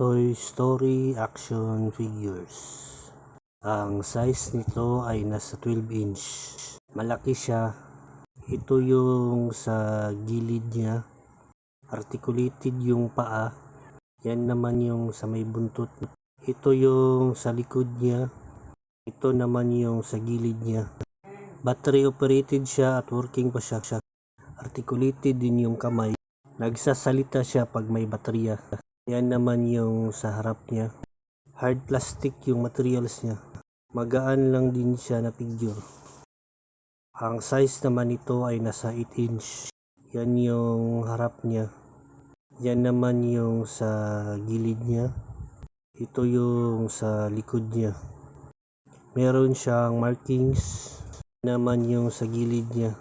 Toy Story Action Figures. Ang size nito ay nasa 12 inch. Malaki siya. Ito yung sa gilid niya. Articulated yung paa. Yan naman yung sa may buntot. Ito yung sa likod niya. Ito naman yung sa gilid niya. Battery operated siya at working pa siya. Articulated din yung kamay. Nagsasalita siya pag may baterya. Yan naman yung sa harap niya. Hard plastic yung materials niya. Magaan lang din siya na figure. Ang size naman nito ay nasa 8 inch. Yan yung harap niya. Yan naman yung sa gilid niya. Ito yung sa likod niya. Meron siyang markings. Naman yung sa gilid niya.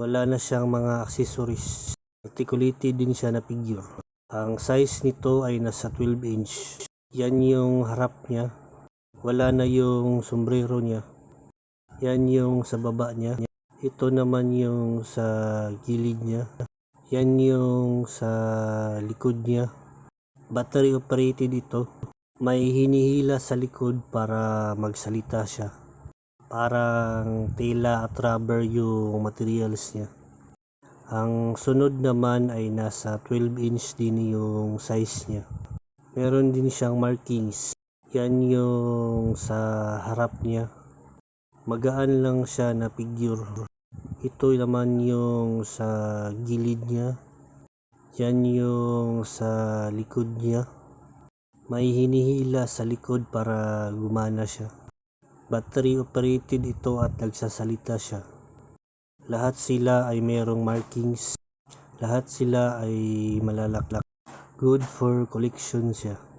Wala na siyang mga accessories. Articulated din siya na figure. Ang size nito ay nasa 12 inch. Yan yung harap niya. Wala na yung sombrero niya. Yan yung sa baba niya. Ito naman yung sa gilid niya. Yan yung sa likod niya. Battery operated ito. May hinihila sa likod para magsalita siya. Parang tela at rubber yung materials niya. Ang sunod naman ay nasa 12 inch din yung size niya. Meron din siyang markings. Yan yung sa harap niya. Magaan lang siya na figure. Ito naman yung sa gilid niya. Yan yung sa likod niya. May hinihila sa likod para gumana siya. Battery operated ito at nagsasalita siya. Lahat sila ay merong markings. Lahat sila ay malalaklak. Good for collection siya.